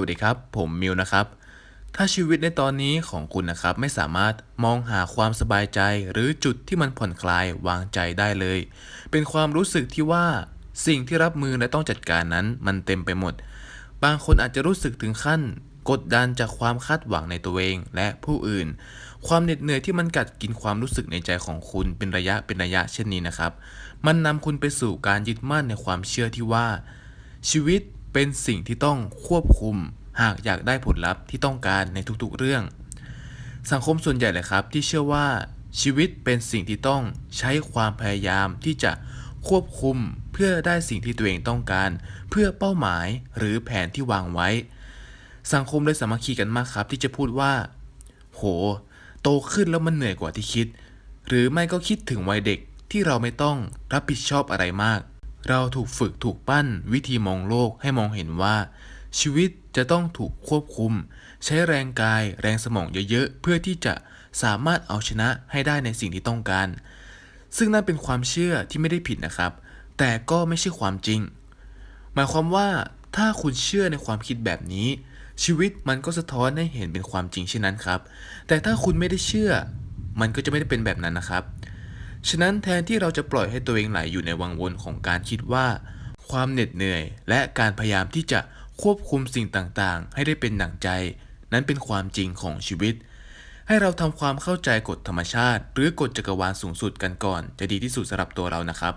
วัสดีครับ ผมมิวนะครับ ถ้าชีวิตในตอนนี้ของคุณนะครับไม่สามารถมองหาความสบายใจ หรือจุดที่มันผ่อนคลายวางใจได้เลย เป็นความรู้สึกที่ว่าสิ่งที่รับมือและต้องจัดการนั้นมันเต็มไปหมด บางคนอาจจะรู้สึกถึงขั้น กดดันจากความคาดหวังในตัวเองและผู้อื่น ความเหน็ดเหนื่อยที่มันกัดกินความรู้สึกในใจของคุณเป็นระยะเป็นระยะเช่นนี้นะครับ มันนำคุณไปสู่การยึดมั่นในความเชื่อที่ว่า ชีวิต เป็นสิ่งที่ต้องควบคุม หากอยากได้ผลลัพธ์ที่ต้องการในทุกๆเรื่อง สังคมส่วนใหญ่เลยครับ ที่เชื่อว่าชีวิตเป็นสิ่งที่ต้องใช้ความพยายามที่จะควบคุมเพื่อได้สิ่งที่ตัวเองต้องการ เพื่อเป้าหมายหรือแผนที่วางไว้ สังคมเลยสามัคคีกันมากครับ ที่จะพูดว่า โห โตขึ้นแล้วมันเหนื่อยกว่าที่คิด หรือไม่ก็คิดถึงวัยเด็กที่เราไม่ต้องรับผิดชอบอะไรมาก เราถูกฝึกถูกปั้นวิธีมองโลกให้มองเห็นว่า ชีวิตจะต้องถูกควบคุม ใช้แรงกายแรงสมองเยอะๆ เพื่อที่จะสามารถเอาชนะให้ได้ในสิ่งที่ต้องการ ซึ่งนั่นเป็นความเชื่อที่ไม่ได้ผิดนะครับ แต่ก็ไม่ใช่ความจริง หมายความว่าถ้าคุณเชื่อในความคิดแบบนี้ ชีวิตมันก็สะท้อนให้เห็นเป็นความจริงเช่นนั้นครับ แต่ถ้าคุณไม่ได้เชื่อ มันก็จะไม่ได้เป็นแบบนั้นนะครับ ฉะนั้นแทนที่เราจะปล่อยให้ตัวเองไหลอยู่ในวังวนของการคิดว่า ความเหน็ดเหนื่อย และการพยายามที่จะควบคุมสิ่งต่างๆ ให้ได้เป็นหนังใจ นั้นเป็นความจริงของชีวิต ให้เราทำความเข้าใจกฎธรรมชาติ หรือกฎจักรวาลสูงสุดกันก่อน จะดีที่สุดสำหรับตัวเรานะครับ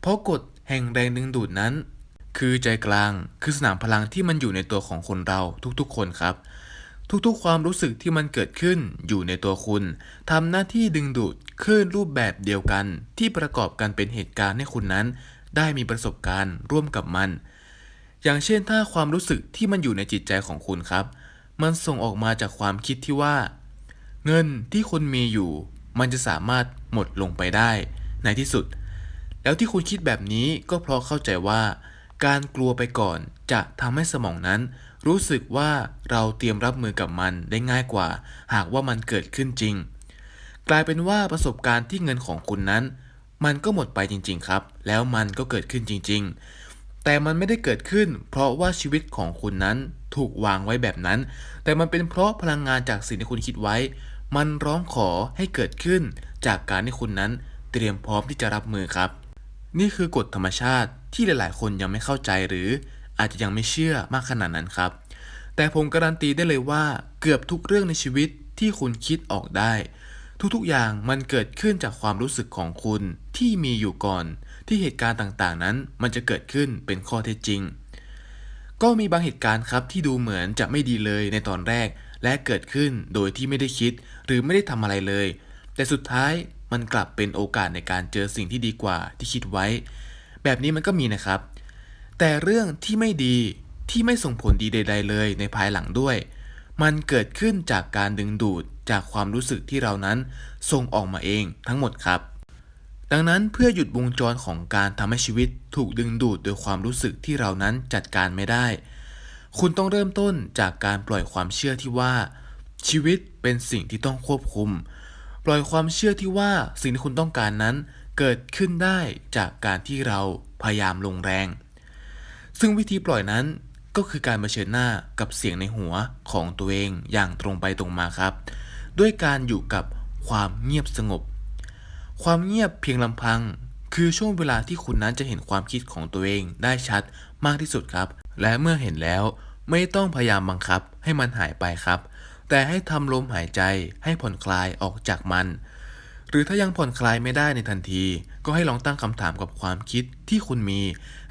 เพราะกฎแห่งแรงดึงดูดนั้น คือใจกลาง คือสนามพลังที่มันอยู่ในตัวของคนเราทุกๆ คนครับ ทุกๆ ความรู้สึกที่มันเกิดขึ้นอยู่ในตัวคุณทำหน้าที่ดึงดูดคลื่นรูปแบบเดียวกันที่ประกอบกันเป็นเหตุการณ์ให้คุณนั้น ได้มีประสบการณ์ร่วมกับมัน อย่างเช่นถ้าความรู้สึกที่มันอยู่ในจิตใจของคุณครับ มันส่งออกมาจากความคิดที่ว่า เงินที่คุณมีอยู่ มันจะสามารถหมดลงไปได้ในที่สุด แล้วที่คุณคิดแบบนี้ก็เพราะเข้าใจว่า การกลัวไปก่อนจะทำให้สมองนั้น รู้สึกว่าเราเตรียมรับมือกับมันได้ง่ายกว่า หากว่ามันเกิดขึ้นจริง กลายเป็นว่าประสบการณ์ที่เงินของคุณนั้น มันก็หมดไปจริง ๆ ครับ แล้วมันก็เกิดขึ้นจริง ๆ แต่มันไม่ได้เกิดขึ้น เพราะว่าชีวิตของคุณนั้นถูกวางไว้แบบนั้น แต่มันเป็นเพราะพลังงานจากสิ่งที่คุณคิดไว้ มันร้องขอให้เกิดขึ้น จากการที่คุณนั้นเตรียมพร้อมที่จะรับมือครับ นี่คือกฎธรรมชาติที่หลาย ๆ คนยังไม่เข้าใจหรือ อาจจะยังไม่เชื่อมากขนาดนั้นครับ แต่ผมการันตีได้เลยว่าเกือบทุกเรื่องในชีวิตที่คุณคิดออกได้ ทุกๆอย่างมันเกิดขึ้นจากความรู้สึกของคุณที่มีอยู่ก่อน ที่เหตุการณ์ต่างๆ นั้นมันจะเกิดขึ้นเป็นข้อเท็จจริง ก็มีบางเหตุการณ์ครับที่ดูเหมือนจะไม่ดีเลยในตอนแรก และเกิดขึ้นโดยที่ไม่ได้คิด หรือไม่ได้ทำอะไรเลย แต่สุดท้ายมันกลับเป็นโอกาสในการเจอสิ่งที่ดีกว่าที่คิดไว้ แบบนี้มันก็มีนะครับ แต่เรื่องที่ไม่ดีที่ไม่ส่งผลดีใด ๆ เลยในภายหลังด้วย มันเกิดขึ้นจากการดึงดูดจากความรู้สึกที่เรานั้นส่งออกมาเองทั้งหมดครับ ดังนั้นเพื่อหยุดวงจรของการทำให้ชีวิตถูกดึงดูดโดยความรู้สึกที่เรานั้นจัดการไม่ได้ คุณต้องเริ่มต้นจากการปล่อยความเชื่อที่ว่า ชีวิตเป็นสิ่งที่ต้องควบคุม ปล่อยความเชื่อที่ว่าสิ่งที่คุณต้องการนั้นเกิดขึ้นได้จากการที่เราพยายามลงแรง ซึ่งวิธีปล่อยนั้นก็คือการเผชิญหน้ากับเสียงในหัวของตัวเองอย่างตรงไปตรงมาครับ ด้วยการอยู่กับความเงียบสงบ ความเงียบเพียงลำพัง คือช่วงเวลาที่คุณนั้นจะเห็นความคิดของตัวเองได้ชัดมากที่สุดครับ และเมื่อเห็นแล้วไม่ต้องพยายามบังคับให้มันหายไปครับ แต่ให้ทำลมหายใจให้ผ่อนคลายออกจากมัน หรือถ้ายังผ่อนคลายไม่ได้ในทันที ก็ให้ลองตั้งคำถามกับความคิดที่คุณมี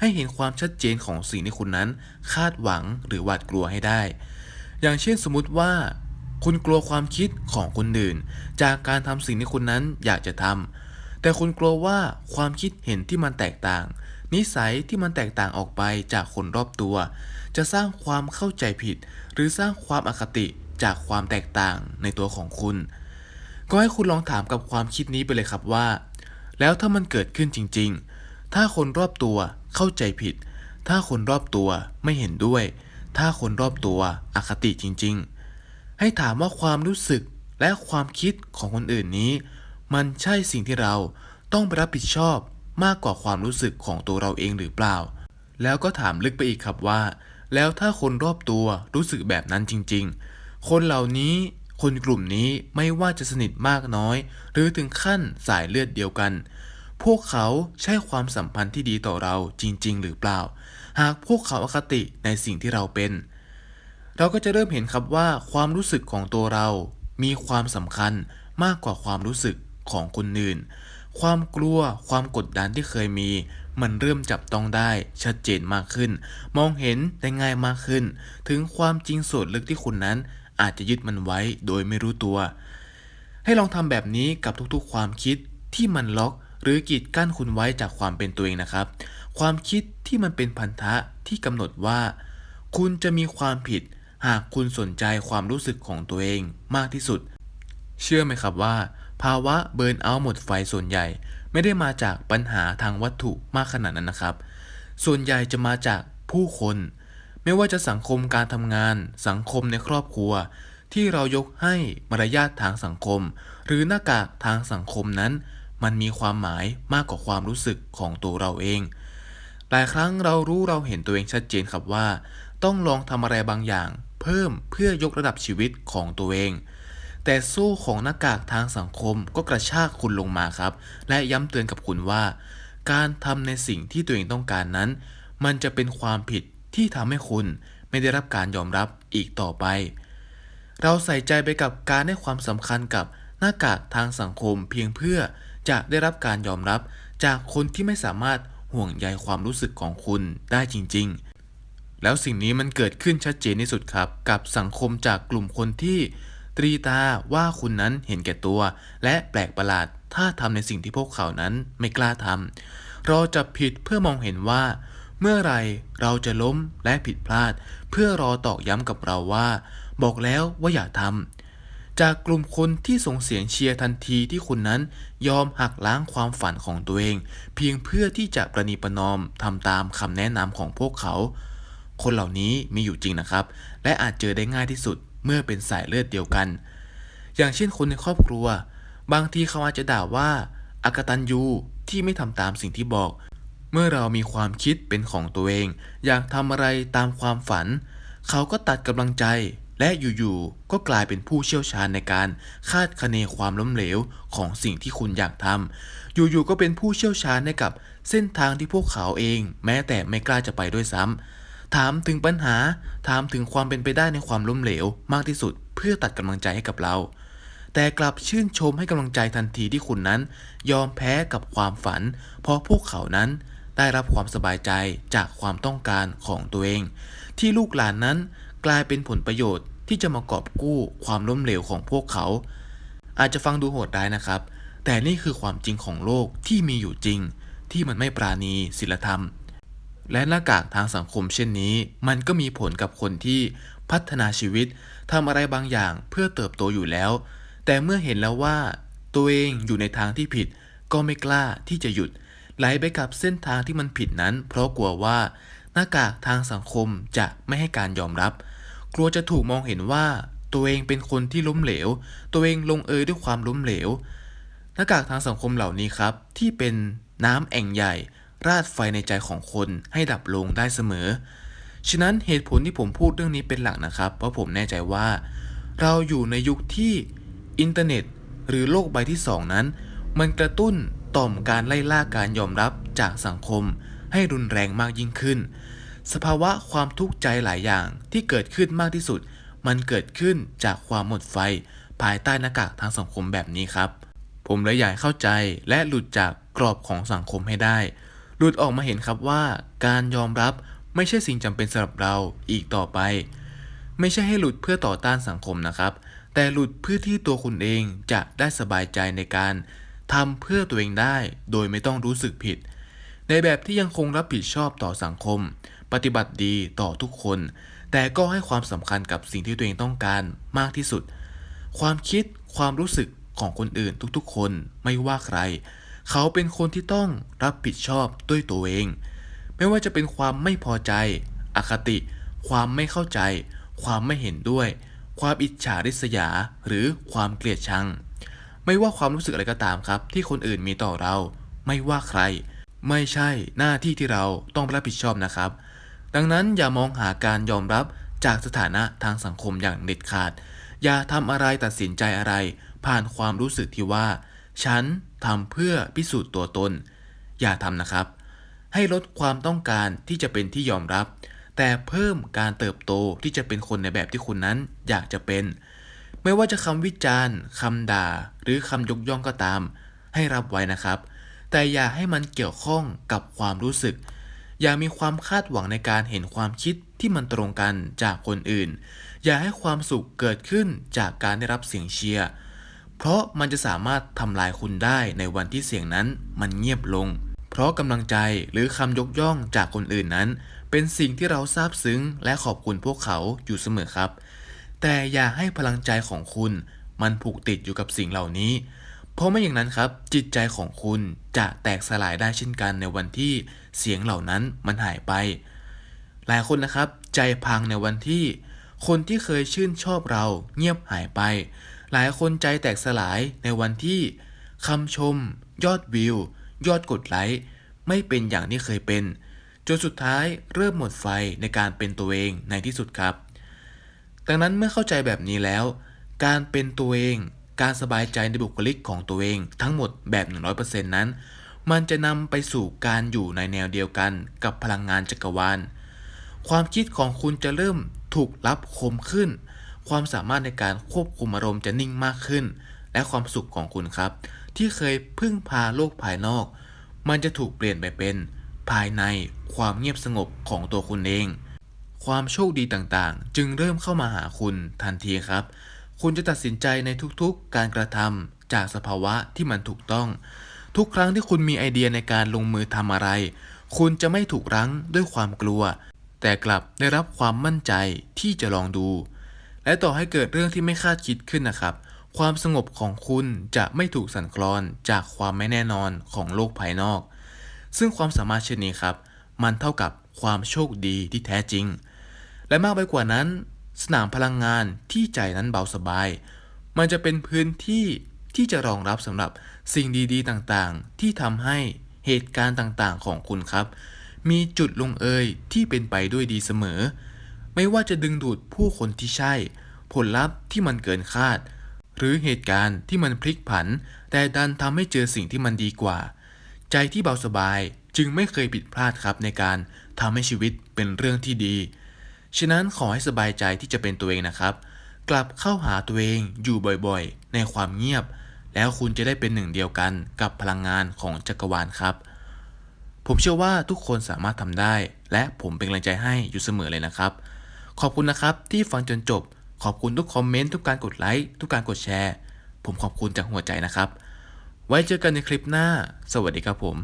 ให้เห็นความชัดเจนของสิ่งที่คุณนั้น คาดหวังหรือหวาดกลัวให้ได้ อย่างเช่นสมมติว่า คุณกลัวความคิดของคนอื่น จากการทำสิ่งที่คุณนั้นอยากจะทำแต่คุณกลัวว่าความคิดเห็นที่มันแตกต่าง นิสัยที่มันแตกต่างออกไปจากคนรอบตัว จะสร้างความเข้าใจผิด หรือสร้างความอคติจากความแตกต่างในตัวของคุณ ก็ให้คุณลองถามกับความคิดนี้ไปเลยครับว่า แล้วถ้ามันเกิดขึ้นจริง ๆ ถ้าคนรอบตัวเข้าใจผิด ถ้าคนรอบตัวไม่เห็นด้วย ถ้าคนรอบตัวอคติจริง ๆ ให้ถามว่าความรู้สึกและความคิดของคนอื่นนี้ มันใช่สิ่งที่เราต้องไปรับผิดชอบมากกว่าความรู้สึกของตัวเราเองหรือเปล่า แล้วก็ถามลึกไปอีกครับว่า แล้วถ้าคนรอบตัวรู้สึกแบบนั้นจริง ๆ คนเหล่านี้ คนกลุ่มนี้ไม่ว่าจะสนิทมากน้อย หรือถึงขั้นสายเลือดเดียวกัน พวกเขาใช่ความสัมพันธ์ที่ดีต่อเราจริง ๆ หรือเปล่า หากพวกเขาอคติในสิ่งที่เราเป็น เราก็จะเริ่มเห็นครับว่าความรู้สึกของตัวเรา มีความสำคัญมากกว่าความรู้สึกของคนอื่น ความกลัวความกดดันที่เคยมี มันเริ่มจับต้องได้ชัดเจนมากขึ้น มองเห็นได้ง่ายมากขึ้น ถึงความจริงส่วนลึกที่คุณนั้น อาจจะยึดมันไว้โดยไม่รู้ตัว ให้ลองทำแบบนี้กับทุกๆ ความคิดที่มันล็อก หรือกีดกั้นคุณไว้จากความเป็นตัวเองนะครับ ความคิดที่มันเป็นพันธะที่กำหนดว่า คุณจะมีความผิด หากคุณสนใจความรู้สึกของตัวเองมากที่สุด เชื่อไหมครับว่า ภาวะเบิร์นเอาท์หมดไฟส่วนใหญ่ ไม่ได้มาจากปัญหาทางวัตถุมากขนาดนั้นนะครับ ส่วนใหญ่จะมาจากผู้คน ไม่ว่าจะสังคมการทำงาน สังคมในครอบครัว ที่เรายกให้มารยาททางสังคม หรือหน้ากากทางสังคมนั้น มันมีความหมายมากกว่าความรู้สึกของตัวเราเอง หลายครั้งเรารู้เราเห็นตัวเองชัดเจนครับว่า ต้องลองทำอะไรบางอย่าง เพิ่มเพื่อยกระดับชีวิตของตัวเองแต่โซ่ของหน้ากากทางสังคมก็กระชากคุณลงมาครับ และย้ำเตือนกับคุณว่า การทำในสิ่งที่ตัวเองต้องการนั้น มันจะเป็นความผิด ที่ทำให้คุณไม่ได้รับการยอมรับอีกต่อไป เราใส่ใจไปกับการให้ความสำคัญกับหน้ากากทางสังคมเพียงเพื่อจะได้รับการยอมรับจากคนที่ไม่สามารถห่วงใยความรู้สึกของคุณได้จริง ๆ แล้วสิ่งนี้มันเกิดขึ้นชัดเจนที่สุดครับ กับสังคมจากกลุ่มคนที่ ตรีตาว่าคุณนั้นเห็นแก่ตัว และแปลกประหลาด ถ้าทำในสิ่งที่พวกเขานั้นไม่กล้าทำเราจะผิดเพื่อมองเห็นว่า เมื่อไรเราจะล้มและผิดพลาด เพื่อรอตอกย้ำกับเราว่า บอกแล้วว่าอย่าทำจากกลุ่มคนที่ส่งเสียงเชียร์ทันทีที่คุณนั้นยอมหักล้างความฝันของตัวเอง เพียงเพื่อที่จะประนีประนอมทำตามคำแนะนำของพวกเขา คนเหล่านี้มีอยู่จริงนะครับ และอาจเจอได้ง่ายที่สุดเมื่อเป็นสายเลือดเดียวกัน อย่างเช่นคนในครอบครัว บางทีเขาอาจจะด่าว่าอากตันยูที่ไม่ทำตามสิ่งที่บอก เมื่อเรามีความคิดเป็นของตัวเอง อยากทำอะไรตามความฝัน เขาก็ตัดกำลังใจ และอยู่ๆก็กลายเป็นผู้เชี่ยวชาญในการคาดคะเนความล้มเหลวของสิ่งที่คุณอยากทำอยู่ๆก็เป็นผู้เชี่ยวชาญในกับเส้นทางที่พวกเขาเอง แม้แต่ไม่กล้าจะไปด้วยซ้ำถามถึงปัญหา ถามถึงความเป็นไปได้ในความล้มเหลว มากที่สุด เพื่อตัดกำลังใจให้กับเราแต่กลับชื่นชมให้กำลังใจทันทีที่คุณนั้น ยอมแพ้กับความฝัน เพราะพวกเขานั้น ได้รับความสบายใจจากความต้องการของตัวเอง ที่ลูกหลานนั้นกลายเป็นผลประโยชน์ที่จะมากอบกู้ความล้มเหลวของพวกเขา อาจจะฟังดูโหดร้ายนะครับ แต่นี่คือความจริงของโลกที่มีอยู่จริง ที่มันไม่ปราณีศีลธรรม และหน้ากากทางสังคมเช่นนี้ มันก็มีผลกับคนที่พัฒนาชีวิตทำอะไรบางอย่างเพื่อเติบโตอยู่แล้ว แต่เมื่อเห็นแล้วว่า ตัวเองอยู่ในทางที่ผิดก็ไม่กล้าที่จะหยุด ไหลไปกับเส้นทางที่มันผิดนั้น เพราะกลัวว่าหน้ากากทางสังคมจะไม่ให้การยอมรับ กลัวจะถูกมองเห็นว่า ตัวเองเป็นคนที่ล้มเหลว ตัวเองลงเอยด้วยความล้มเหลว หน้ากากทางสังคมเหล่านี้ครับ ที่เป็นน้ำแอ่งใหญ่ ราดไฟในใจของคนให้ดับลงได้เสมอ ฉะนั้นเหตุผลที่ผมพูดเรื่องนี้เป็นหลักนะครับ เพราะผมแน่ใจว่า เราอยู่ในยุคที่อินเทอร์เน็ต หรือโลกใบที่สองนั้น มันกระตุ้น ต่อมการไล่ล่าการยอมรับจากสังคมให้รุนแรงมากยิ่งขึ้น สภาวะความทุกข์ใจหลายอย่างที่เกิดขึ้นมากที่สุด มันเกิดขึ้นจากความหมดไฟ ภายใต้หน้ากากทางสังคมแบบนี้ครับ ผมเลยอยากเข้าใจและหลุดจากกรอบของสังคมให้ได้ หลุดออกมาเห็นครับว่า การยอมรับไม่ใช่สิ่งจำเป็นสำหรับเราอีกต่อไป ไม่ใช่ให้หลุดเพื่อต่อต้านสังคมนะครับ แต่หลุดเพื่อที่ตัวคุณเองจะได้สบายใจในการ ทำเพื่อตัวเองได้ โดยไม่ต้องรู้สึกผิด ในแบบที่ยังคงรับผิดชอบต่อสังคม ปฏิบัติดีต่อทุกคน แต่ก็ให้ความสำคัญกับสิ่งที่ตัวเองต้องการมากที่สุด ความคิดความรู้สึกของคนอื่นทุกๆ คนไม่ว่าใคร เขาเป็นคนที่ต้องรับผิดชอบด้วยตัวเอง ไม่ว่าจะเป็นความไม่พอใจ อคติ ความไม่เข้าใจ ความไม่เห็นด้วย ความอิจฉาริษยา หรือความเกลียดชัง ไม่ว่าความรู้สึกอะไรก็ตามครับ ที่คนอื่นมีต่อเรา ไม่ว่าใคร ไม่ใช่หน้าที่ที่เราต้องรับผิดชอบนะครับ ดังนั้นอย่ามองหาการยอมรับจากสถานะทางสังคมอย่างเด็ดขาด อย่าทำอะไรตัดสินใจอะไร ผ่านความรู้สึกที่ว่า ฉันทำเพื่อพิสูจน์ตัวตน อย่าทำนะครับ ให้ลดความต้องการที่จะเป็นที่ยอมรับ แต่เพิ่มการเติบโตที่จะเป็นคนในแบบที่คุณนั้นอยากจะเป็น ไม่ว่าจะคำวิจารณ์คำด่า หรือคำยกย่องก็ตาม ให้รับไว้นะครับ แต่อย่าให้มันเกี่ยวข้องกับความรู้สึก อย่ามีความคาดหวังในการเห็นความคิดที่มันตรงกันจากคนอื่น อย่าให้ความสุขเกิดขึ้นจากการได้รับเสียงเชียร์เพราะมันจะสามารถทำลายคุณได้ในวันที่เสียงนั้นมันเงียบลง เพราะกำลังใจหรือคำยกย่องจากคนอื่นนั้น เป็นสิ่งที่เราซาบซึ้งและขอบคุณพวกเขาอยู่เสมอครับ แต่อย่าให้พลังใจของคุณ มันผูกติดอยู่กับสิ่งเหล่านี้ เพราะไม่อย่างนั้นครับ จิตใจของคุณจะแตกสลายได้เช่นกันในวันที่เสียงเหล่านั้นมันหายไป หลายคนนะครับ ใจพังในวันที่ คนที่เคยชื่นชอบเราเงียบหายไป หลายคนใจแตกสลายในวันที่คำชม ยอดวิว ยอดกดไลค์ไม่เป็นอย่างที่เคยเป็น จนสุดท้ายเริ่มหมดไฟในการเป็นตัวเองในที่สุดครับ ดังนั้นเมื่อเข้าใจแบบนี้แล้ว การเป็นตัวเอง การสบายใจในบุคลิกของตัวเอง ทั้งหมดแบบ 100%นั้น มันจะนำไปสู่การอยู่ในแนวเดียวกันกับพลังงานจักรวาล ความคิดของคุณจะเริ่มถูกรับคมขึ้น ความสามารถในการควบคุมอารมณ์จะนิ่งมากขึ้น และความสุขของคุณครับ ที่เคยพึ่งพาโลกภายนอก มันจะถูกเปลี่ยนไปเป็น ภายในความเงียบสงบของตัวคุณเอง ความโชคดีต่างๆ จึงเริ่มเข้ามาหาคุณทันทีครับ คุณจะตัดสินใจในทุกๆ การกระทำจากสภาวะที่มันถูกต้อง ทุกครั้งที่คุณมีไอเดียในการลงมือทำอะไร คุณจะไม่ถูกรั้งด้วยความกลัว แต่กลับได้รับความมั่นใจที่จะลองดู และต่อให้เกิดเรื่องที่ไม่คาดคิดขึ้นนะครับ ความสงบของคุณจะไม่ถูกสั่นคลอนจากความไม่แน่นอนของโลกภายนอก ซึ่งความสามารถเช่นนี้ครับ มันเท่ากับความโชคดีที่แท้จริง และมากไปกว่านั้น สนามพลังงานที่ใจนั้นเบาสบาย มันจะเป็นพื้นที่ที่จะรองรับสำหรับสิ่งดีๆต่างๆ ที่ทำให้เหตุการณ์ต่างๆ ของคุณครับ มีจุดลงเอยที่เป็นไปด้วยดีเสมอ ไม่ว่าจะดึงดูดผู้คนที่ใช่ ผลลัพธ์ที่มันเกินคาด หรือเหตุการณ์ที่มันพลิกผัน แต่ดันทำให้เจอสิ่งที่มันดีกว่า ใจที่เบาสบายจึงไม่เคยผิดพลาดครับในการทำให้ชีวิตเป็นเรื่องที่ดี ฉะนั้นขอให้สบายใจที่จะเป็นตัวเองนะครับ กลับเข้าหาตัวเองอยู่บ่อยๆ ในความเงียบ แล้วคุณจะได้เป็นหนึ่งเดียวกันกับพลังงานของจักรวาลครับ ผมเชื่อว่าทุกคนสามารถทำได้ และผมเป็นกำลังใจให้อยู่เสมอเลยนะครับ ขอบคุณนะครับที่ฟังจนจบ ขอบคุณทุกคอมเมนต์ทุกการกดไลค์ทุกการกดแชร์ ผมขอบคุณจากหัวใจนะครับ ไว้เจอกันในคลิปหน้า สวัสดีครับผม